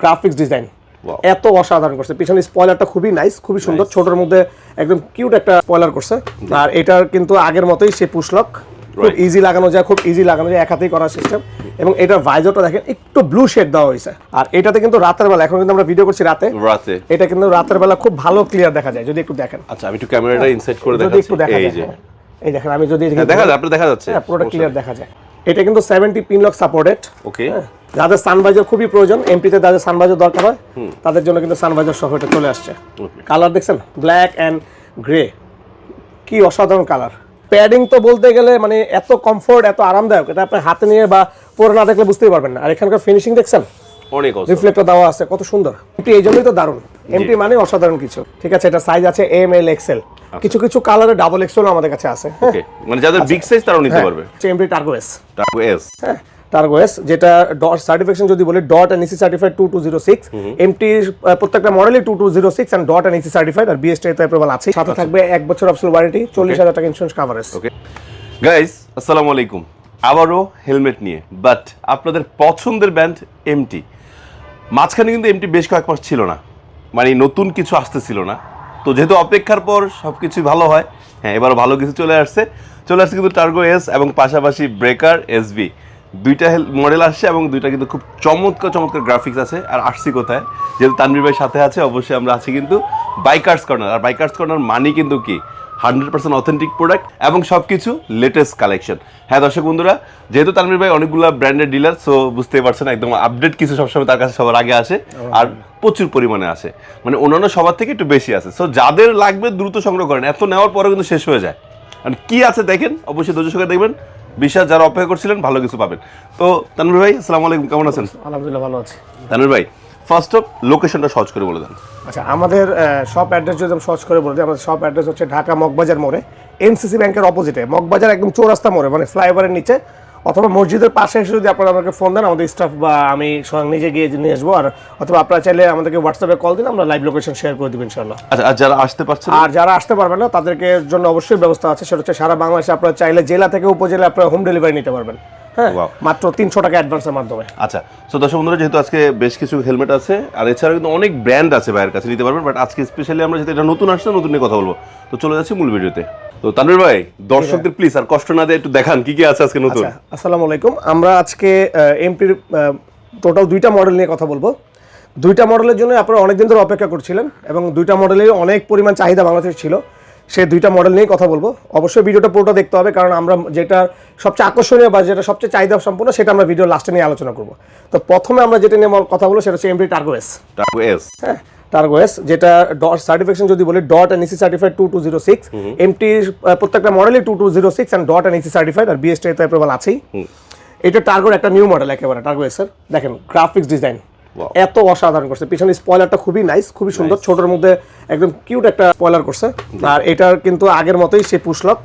Graphics design এত অসাধারণ করছে। পিছনে স্পয়লারটা খুবই নাইস খুবই সুন্দর। ছোটর মধ্যে একদম কিউট একটা স্পয়লার করছে। আর এটার কিন্তু আগের মতোই সে পুশলক খুব ইজি লাগানো যায় খুব ইজি লাগানো যায় এক হাতেই করার সিস্টেম এবং এটার ভাইজরটা দেখেন একটু ব্লু শেড দেওয়া হয়েছে। আর এটাতে কিন্তু রাতের বেলা এখন কিন্তু আমরা ভিডিও করছি রাতে। রাতে। এটা কিন্তু রাতের বেলা খুব ভালো ক্লিয়ার দেখা যায় যদি একটু দেখেন। আচ্ছা আমি একটু ক্যামেরাটা ইনসাইড করে দেখাচ্ছি। একটু দেখা এই যায় যে। হ্যাঁ। এই দেখেন আমি যদি হ্যাঁ, দেখা যায় আপনার দেখা যাচ্ছে। হ্যাঁ পুরোটা ক্লিয়ার দেখা যায়। এটা কিন্তু seventy pin lock supported okay যাদের সানভাইজার খুবই প্রয়োজন এমপিতে যাদের সানভাইজার দরকার হয় তাদের জন্য কিন্তু সানভাইজার সহ এটা চলে আসছে। কালার দেখছেন? ব্ল্যাক অ্যান্ড গ্রে কি অসাধারণ কালার প্যাডিং তো বলতে গেলে মানে এত কমফোর্ট এত আরামদায়ক এটা আপনি হাতে নিয়ে বা পরে না দেখলে বুঝতেই পারবেন না। আর এখানকার ফিনিশিং দেখছেন? অনেক রিফ্লেক্টর দেওয়া আছে কত সুন্দর। এমপি এই জন্যই তো দারুণ। এমপি মানে অসাধারণ কিছু। ঠিক আছে এটা সাইজ আছে এম এল এক্সেল কিছু কিছু কালারে ডাবল এক্সেল আমাদের কাছে আছে হ্যাঁ। মানে যাদের বিগ সাইজ তারাও নিতে পারবে। MP Targo S Turbo S হ্যাঁ। টার্গো এস যেটা ডট সার্টিফিকেশন যদি বলি DOT and EC certified two two zero six MT প্রত্যেকটা মডেলই two two zero six and DOT and EC certified R BST তো approval আছে। সাথে থাকবে এক বছর অপশন ওয়ারেন্টি চল্লিশ হাজার টাকা ইন্স্যুরেন্স কাভারেজ ওকে গাইস আসসালামু আলাইকুম। আবারও হেলমেট নিয়ে বাট আপনাদের পছন্দের ব্যান্ড এমটি মাঝখানে কিন্তু এমটি বেশ কয়েক মাস ছিল না। মানে নতুন কিছু আসতেছিল না। তো যেহেতু অপেক্ষার পর সব কিছুই ভালো হয় হ্যাঁ এবারও ভালো কিছু চলে আসছে। চলে আসছে কিন্তু টার্গো এস এবং পাশাপাশি ব্রেকার এসবি দুইটা মডেল আসছে এবং দুইটা কিন্তু খুব চমৎকার চমৎকার গ্রাফিক্স আছে। আর আসছি কোথায়? যেহেতু তানভীর ভাই সাথে আছে, অবশ্যই আমরা আছি কিন্তু বাইকার্স কর্নার আর বাইকার্স কর্নার মানি কিন্তু কি? হান্ড্রেড পার্সেন্ট অথেন্টিক প্রোডাক্ট এবং সব কিছু লেটেস্ট কালেকশন হ্যাঁ দর্শক বন্ধুরা, যেহেতু তানভীর ভাই অনেকগুলো ব্র্যান্ডের ডিলার সো বুঝতেই পারছেন, একদম আপডেট কিছু সবসময় তার কাছে সবার আগে আসে আর প্রচুর পরিমাণে আসে। মানে অন্যান্য সবার থেকে একটু বেশি আছে সো যাদের লাগবে দ্রুত সংগ্রহ করেন। এত নেওয়ার পরেও কিন্তু শেষ হয়ে যায়। আর কি আছে দেখেন? অবশ্যই ধৈর্য দেখবেন। বিশ্বাস যারা অপেক্ষা করছিলেন ভালো কিছু পাবেন। তো তানভীর ভাই আসসালামু আলাইকুম কেমন আছেন? আলহামদুলিল্লাহ ভালো আছি। তানুর ভাই ফার্স্ট অফ লোকেশনটা সহজ করে বলে দেন। আচ্ছা আমাদের শপ অ্যাড্রেস যদি সহজ করে বলতে আমাদের শপ অ্যাড্রেস হচ্ছে ঢাকা মগবাজার মোড়ে এনসিসি ব্যাংকের অপোজিটে মগবাজার একদম চৌরাস্তা মোড়ে মানে ফ্লাইওভারের নিচে। অথবা মসজিদের পাশে এসে যদি আপনারা আমাকে ফোন দেন আমাদের স্টাফ বা আমি স্বয়ং নিজে গিয়ে নিয়ে আসব। আর অথবা আপনারা চাইলে আমাদেরকে হোয়াটসঅ্যাপে কল দিন আমরা লাইভ লোকেশন শেয়ার করে দেবেন ইনশাল্লাহ আচ্ছা আর যারা আসতে পারছেন? আর যারা আসতে পারবেন না তাদেরকে জন্য অবশ্যই ব্যবস্থা আছে। সেটা হচ্ছে সারা বাংলাদেশে আপনারা চাইলে জেলা থেকে উপজেলা আপনারা হোম ডেলিভারি নিতে পারবেন। হ্যাঁ. মাত্র তিনশো টাকা অ্যাডভান্সের মাধ্যমে। আচ্ছা তো দর্শক বন্ধুরা যেহেতু আজকে বেশ কিছু হেলমেট আছে আর এছাড়াও কিন্তু অনেক ব্র্যান্ড আছে ভাইয়ের কাছে নিতে পারবেন বাট আজকে স্পেশালি আমরা যেহেতু এটা নতুন আসছে নতুন নিয়ে কথা বলব। তো চলে যাচ্ছি মূল ভিডিওতে। তো তানভীর ভাই দর্শকদের প্লিজ আর কষ্ট না দিয়ে একটু দেখান কি কি আছে আজকে নতুন? আচ্ছা আসসালামু আলাইকুম। আমরা আজকে এমপির টোটাল দুইটা মডেল নিয়ে কথা বলব। দুইটা মডেলের জন্য আপনারা অনেকদিন ধরে অপেক্ষা করছিলেন এবং দুইটা মডেলের অনেক পরিমাণ চাহিদা বাংলাদেশে ছিল। সেই দুইটা মডেল নিয়ে কথা বলব। অবশ্যই ভিডিওটা পুরোটা দেখতে হবে কারণ আমরা যেটা সবচেয়ে আকর্ষণীয় বা যেটা সবচেয়ে চাহিদা সম্পূর্ণ সেটা আমরা ভিডিও লাস্টে নিয়ে আলোচনা করব। তো প্রথমে আমরা যেটা নিয়ে কথা বলব সেটা হচ্ছে এমপি টার্গো এস হ্যাঁ টার্গো এস যেটা ডট সার্টিফিকেশন যদি বলি DOT and EC certified two two zero six MT প্রত্যেকটা মডেলই two two zero six and DOT and EC certified R BST তো অ্যাপ্রুভাল আছেই। এটা টার্গোর একটা নিউ মডেল একেবারে টার্গো এস এর। দেখেন গ্রাফিক্স ডিজাইন. এত অসাধারণ করছে। পিছনে স্পয়লারটা খুবই নাইস খুবই সুন্দর। ছোটর মধ্যে একদম কিউট একটা স্পয়লার করছে। আর এটার কিন্তু আগের মতোই সে পুশলক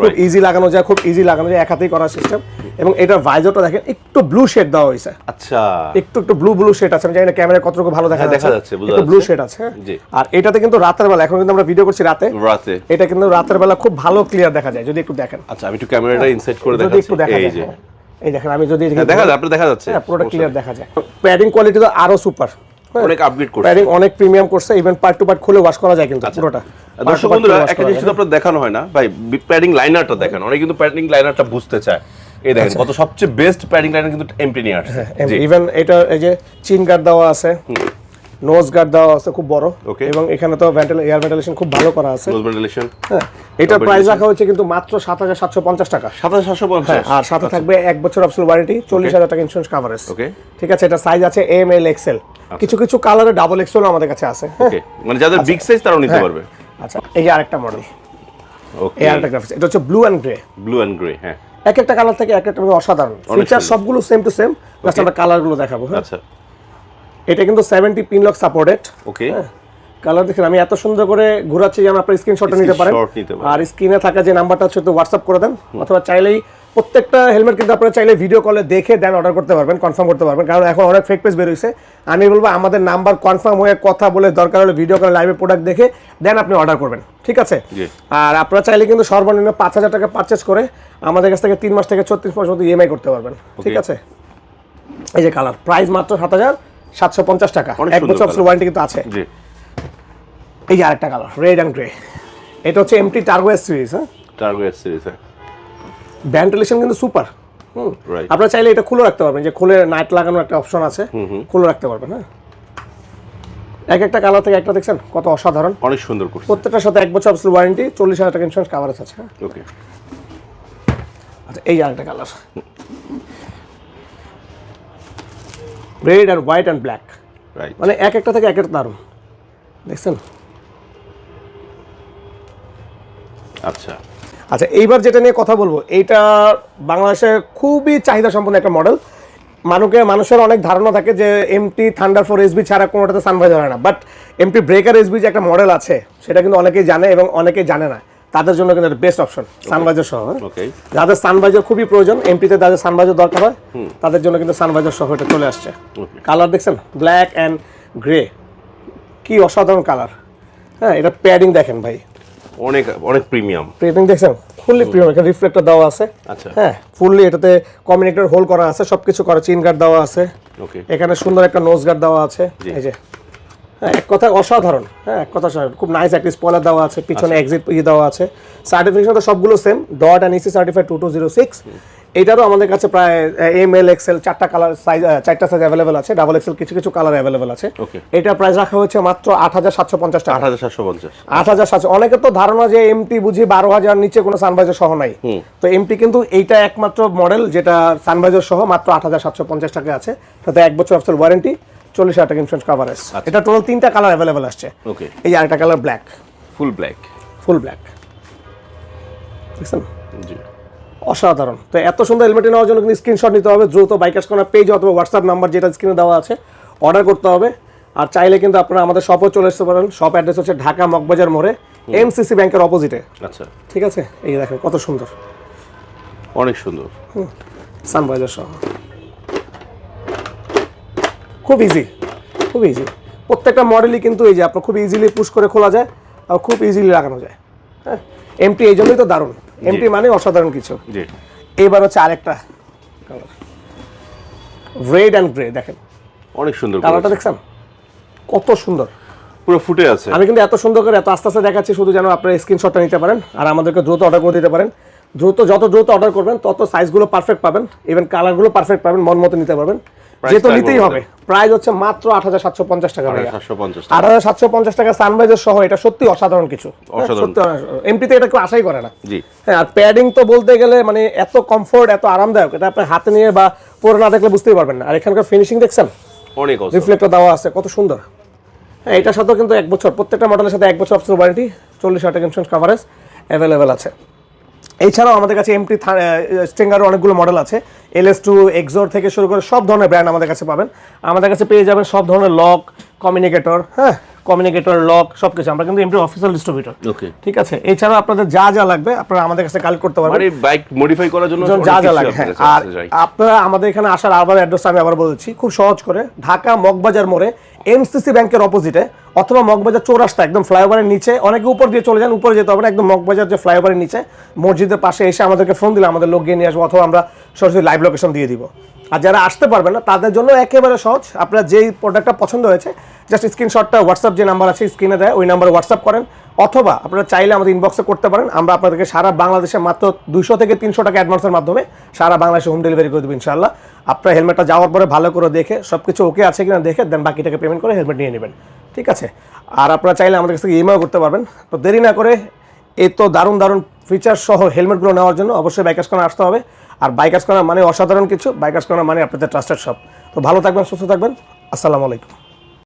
খুব ইজি লাগানো যায় খুব ইজি লাগানো যায় এক হাতেই করার সিস্টেম এবং এটার ভাইজরটা দেখেন একটু ব্লু শেড দেওয়া হয়েছে। আচ্ছা। একটু একটু ব্লু ব্লু শেড আছে। আমি জানি না ক্যামেরায় কতটুকু ভালো দেখা হ্যাঁ, দেখা যাচ্ছে একটু ব্লু শেড আছে হ্যাঁ? আর এটাতে কিন্তু রাতের বেলা এখন কিন্তু আমরা ভিডিও করছি রাতে। রাতে। এটা কিন্তু রাতের বেলা খুব ভালো ক্লিয়ার দেখা যায় যদি একটু দেখেন। আচ্ছা আমি একটু ক্যামেরাটা ইনসাইড করে দেখাচ্ছি। দেখা এই যে। হ্যাঁ। এই দেখেন আমি যদি হ্যাঁ, দেখা যায় দেখা যাচ্ছে। হ্যাঁ পুরোটা ক্লিয়ার দেখা যায়। প্যাডিং কোয়ালিটি তো আরও সুপার অনেক আপগ্রেড করছে। প্যাডিং অনেক প্রিমিয়াম করছে ইভেন পার্ট টু পার্ট খুলে ওয়াশ করা যায় কিন্তু পুরোটা। দর্শক বন্ধুরা একটা জিনিস শুধু আপনার দেখানো হয় না। ভাই প্যাডিং লাইনারটা দেখেন। অনেকে কিন্তু প্যাডিং লাইনারটা বুঝতে চায়। এই দেখেন কত সবচেয়ে বেস্ট প্যাডিং লাইনার কিন্তু এমপি নিয়ে আসছে। ইভেন এটা এই যে চিন গার্ড দেওয়া আছে। নোজ গার্ড দেওয়া আছে খুব বড়. এবং এখানে তো ভেন্টিলেশন এয়ার ভেন্টিলেশন খুব ভালো করা আছে। নোজ ভেন্টিলেশন হ্যাঁ এটার প্রাইস রাখা হয়েছে কিন্তু মাত্র সাত হাজার সাতশো পঞ্চাশ টাকা। সাতাশ সাতশো পঞ্চাশ। আর সাথে থাকবে এক বছর অপশন ওয়ারেন্টি চল্লিশ হাজার টাকা ইন্স্যুরেন্স কাভারেজ ওকে ঠিক আছে এটা সাইজ আছে এম এল এক্সেল কিছু কিছু কালারে ডাবল এক্সেল আমাদের কাছে আছে হ্যাঁ? মানে যাদের বিগ সাইজ তারাও নিতে পারবে। আচ্ছা এই যে আরেকটা মডেল ওকে এই আরেকটা গ্রাফিক্স এটা হচ্ছে blue and grey blue and grey হ্যাঁ। এক একটা কালার থেকে এক একটা অসাধারণ। ফিচার। সবগুলো সেম টু সেম জাস্ট আমরা কালারগুলো দেখাবো হ্যাঁ। আচ্ছা। এটা কিন্তু seventy pin lock supported okay colour দেখেন আমি এত সুন্দর করে ঘোরাচ্ছি যেন আপনার স্ক্রিনশটটা নিতে পারেন। আর স্ক্রিনে থাকা যে নাম্বারটা হচ্ছে তো হোয়াটসঅ্যাপ করে দেন। অথবা চাইলেই প্রত্যেকটা হেলমেট কিন্তু আপনারা চাইলে ভিডিও কলে দেখে দেন অর্ডার করতে পারবেন কনফার্ম করতে পারবেন। কারণ এখন অনেক ফেক পেজ বেরোইছে। আমি বলব আমাদের নাম্বার কনফার্ম হয়ে কথা বলে দরকার হলে ভিডিও কলে লাইভে প্রোডাক্ট দেখে দেন আপনি অর্ডার করবেন। ঠিক আছে? আর আপনারা চাইলে কিন্তু সর্বনিম্ন পাঁচ হাজার টাকা পারচেস করে আমাদের কাছ থেকে তিন মাস থেকে ছত্রিশ মাস মতো ইএমআই করতে পারবেন। ঠিক আছে? এই যে কালার প্রাইস মাত্র সাত হাজার। সাতশো পঞ্চাশ টাকা। এক বছর colour। ওয়ারেন্টি কিন্তু আছে। এই আরেকটা কালার রেড অ্যান্ড গ্রে এটা হচ্ছে এমটি টার্গো এস সিরিজ হ্যাঁ? টার্গো এস সিরিজ হ্যাঁ ভেন্টিলেশন কিন্তু সুপার হুম। আপনারা চাইলে এটা খুলে রাখতে পারবেন যে খুলে নাইট লাগানোর একটা অপশন আছে খুলে রাখতে পারবেন হ্যাঁ। এক একটা কালার থেকে একটা দেখছেন কত অসাধারণ। অনেক সুন্দর করছে। প্রত্যেকটার সাথে এক বছর অবশ্যই ওয়ারেন্টি চল্লিশ হাজার টাকা ইন্স্যুরেন্স কাভারেজ আছে হ্যাঁ। ওকে আচ্ছা এই আরেকটা কালার রেড আর হোয়াইট অ্যান্ড ব্ল্যাক রাইট মানে এক একটা থেকে এক একটা দারুণ। দেখছেন? আচ্ছা। আচ্ছা এইবার যেটা নিয়ে কথা বলব এইটা বাংলাদেশে খুবই চাহিদা সম্পন্ন একটা মডেল মানুষের মানুষের অনেক ধারণা থাকে যে এমটি থান্ডার ফোর এসবি ছাড়া কোনোটাতে সানভাইজার হয় না। বাট এমটি ব্রেকার এসবি যে একটা মডেল আছে সেটা কিন্তু অনেকেই জানে এবং অনেকেই জানে না। তাদের জন্য কিন্তু বেস্ট অপশন সানভাইজার সহ হ্যাঁ? যাদের সানভাইজার খুবই প্রয়োজন এমপিতে যাদের সানভাইজার দরকার হয় তাদের জন্য কিন্তু সানভাইজার সহ এটা চলে আসছে। কালার দেখছেন? ব্ল্যাক অ্যান্ড গ্রে কি অসাধারণ কালার হ্যাঁ এটা প্যাডিং দেখেন ভাই। অনেক অনেক প্রিমিয়াম প্রিন্টিং দেখছেন? ফুললি প্রিমিয়াম এখানে রিফ্লেক্টর দেওয়া আছে। আচ্ছা। হ্যাঁ ফুললি এটাতে কমিউনিকেটর হোল করা আছে সবকিছু করা চেইন গার্ড দেওয়া আছে। ওকে এখানে সুন্দর একটা নোজ গার্ড দেওয়া আছে। এই যে এক কথা অসাধারণ। হ্যাঁ এক কথা অসাধারণ। খুব নাইস একটা স্পয়লার দেওয়া আছে পিছনে আচ্ছা। এক্সিট ইয়ে দেওয়া আছে। সার্টিফিকেশন তো সবগুলো same DOT and EC certified two two zero six এটারও আমাদের কাছে প্রায় এম এল এক্সেল চারটা কালার সাইজ চারটা সাইজ অ্যাভেলেবেল আছে। ডাবল এক্সেল কিছু কিছু কালার অ্যাভেলেবেল আছে। এটা প্রাইস রাখা হয়েছে মাত্র আট হাজার সাতশো পঞ্চাশ টাকা। আট হাজার সাতশো পঞ্চাশ। আট হাজার সাতশো। অনেকের তো ধারণা যে এমটি বুঝি বারো হাজার নিচে কোনো সানভাইজার সহ নাই। তো এমটি কিন্তু এইটা একমাত্র মডেল যেটা সানভাইজার সহ মাত্র আট হাজার সাতশো পঞ্চাশ টাকা আছে। তাতে এক বছর অফসেল ওয়ারেন্টি চল্লিশ হাজার টাকা ইন্স্যুরেন্স কাভারেজ এটা টোটাল তিনটা কালার অ্যাভেলেবেল আসছে। ওকে এই আরেকটা colour black full black full black দেখছেন? জি। অসাধারণ। তো এত সুন্দর হেলমেটে নেওয়ার জন্য কিন্তু স্ক্রিনশট নিতে হবে। দ্রুত বাইকার্স কর্নার পেজ অথবা হোয়াটসঅ্যাপ নাম্বার যেটা স্ক্রিনে দেওয়া আছে অর্ডার করতে হবে। আর চাইলে কিন্তু আপনারা আমাদের শপও চলে আসতে পারেন। শপ অ্যাড্রেস হচ্ছে ঢাকা মগবাজার মোড়ে এমসিসি ব্যাংকের অপোজিটে আচ্ছা। ঠিক আছে? এই দেখেন কত সুন্দর। অনেক সুন্দর। সানভাইজার সহ। খুব ইজি খুব ইজি প্রত্যেকটা মডেলই কিন্তু এই যে আপনার খুব ইজিলি পুশ করে খোলা যায় আর খুব ইজিলি লাগানো যায়। হ্যাঁ? এমটি এই জন্যই তো দারুণ। এমটি মানে অসাধারণ কিছু। এবার হচ্ছে আরেকটা কালার রেড অ্যান্ড গ্রে দেখেন। অনেক সুন্দর কালারটা দেখছেন? কত সুন্দর। পুরো ফুটে আছে। আমি কিন্তু এত সুন্দর করে এত আস্তে আস্তে দেখাচ্ছি শুধু যেন আপনারা স্ক্রিনশটটা নিতে পারেন আর আমাদেরকে দ্রুত অর্ডার করে দিতে পারেন। দ্রুত যত দ্রুত অর্ডার করবেন তত সাইজগুলো পারফেক্ট পাবেন। ইভেন কালারগুলো পারফেক্ট পাবেন মন মতো নিতে পারবেন। যেহেতু tag নিতেই হবে। প্রাইস হচ্ছে মাত্র আট হাজার সাতশো পঞ্চাশ টাকা। আট হাজার সাতশো পঞ্চাশ টাকা সানরাইজার সহ এটা সত্যি অসাধারণ কিছু। এমপিতে এটা কেউ আশাই করে না। জি। হ্যাঁ আর প্যাডিং তো বলতে গেলে মানে এত কমফোর্ট এত আরামদায়ক এটা আপনি হাতে নিয়ে বা পরে না দেখলে বুঝতেই পারবেন না। আর এখানকার ফিনিশিং দেখছেন? অনেক। রিফ্লেক্টর দেওয়া আছে কত সুন্দর। হ্যাঁ এটার সাথেও কিন্তু এক বছর প্রত্যেকটা মডেলের সাথে এক বছর অফিস ওয়ারেন্টি চল্লিশ হাজার ইন্স্যুরেন্স কাভারেজ অ্যাভেলেবেল আছে। এছাড়াও আমাদের কাছে এমটি স্টেঙ্গারও অনেকগুলো মডেল আছে। এল এস টু এক্সোর থেকে শুরু করে সব ধরনের ব্র্যান্ড আমাদের কাছে পাবেন। আমাদের কাছে পেয়ে যাবেন সব ধরনের লক কমিউনিকেটর হ্যাঁ কমিউনিকেটর লক সব কিছু আমরা কিন্তু এমটি অফিসিয়াল ডিস্ট্রিবিউটর ওকে ঠিক আছে? এছাড়াও আপনাদের যা যা লাগবে আপনারা আমাদের কাছে কালেক্ট করতে পারবেন। মানে বাইক মডিফাই করার জন্য যা যা লাগে হ্যাঁ। আর আপনারা আমাদের এখানে আসার আবার অ্যাড্রেস আমি আবার বলছি খুব সহজ করে ঢাকা মগবাজার মোড়ে এমসিসি ব্যাংকের অপোজিটে অথবা মগবাজার চৌরাস্তা, একদম ফ্লাইওভারের নিচে, অনেকে উপর দিয়ে চলে যান, উপরে যেতে হবে একদম মগবাজার যে ফ্লাইওভারের নিচে, মসজিদের পাশে এসে আমাদেরকে ফোন দিলে, আমাদের লোক গিয়ে নিয়ে আসব, অথবা আমরা সরাসরি লাইভ লোকেশন দিয়ে দিব। আর যারা আসতে পারবেন না, তাদের জন্য একেবারে সহজ। আপনার যেই প্রোডাক্টটা পছন্দ হয়েছে জাস্ট স্ক্রিনশটটা হোয়াটসঅ্যাপ যে নাম্বার আছে স্ক্রিনে দেয়, ওই নাম্বারে হোয়াটসঅ্যাপ করেন। অথবা আপনারা চাইলে আমাদের ইনবক্সে করতে পারেন, আমরা আপনাদেরকে সারা বাংলাদেশে মাত্র দুশো থেকে তিনশো টাকা অ্যাডভান্সের মাধ্যমে সারা বাংলাদেশে হোম ডেলিভারি করে দেবো ইনশাল্লাহ আপনার হেলমেটটা যাওয়ার পরে ভালো করে দেখে সব কিছু ওকে আছে কিনা দেখে দেন বাকি টাকা পেমেন্ট করে হেলমেট নিয়ে নেবেন। ঠিক আছে? আর আপনারা চাইলে আমাদের কাছ থেকে ইএমআই করতে পারবেন। তো দেরি না করে এই তো দারুণ দারুণ ফিচার সহ হেলমেটগুলো নেওয়ার জন্য অবশ্যই বাইকার্স কর্নার আসতে হবে। আর বাইকার্স কর্নার মানে অসাধারণ কিছু বাইকার্স কর্নার মানে আপনাদের ট্রাস্টেড সব তো ভালো থাকবেন, সুস্থ থাকবেন। আসসালামু আলাইকুম।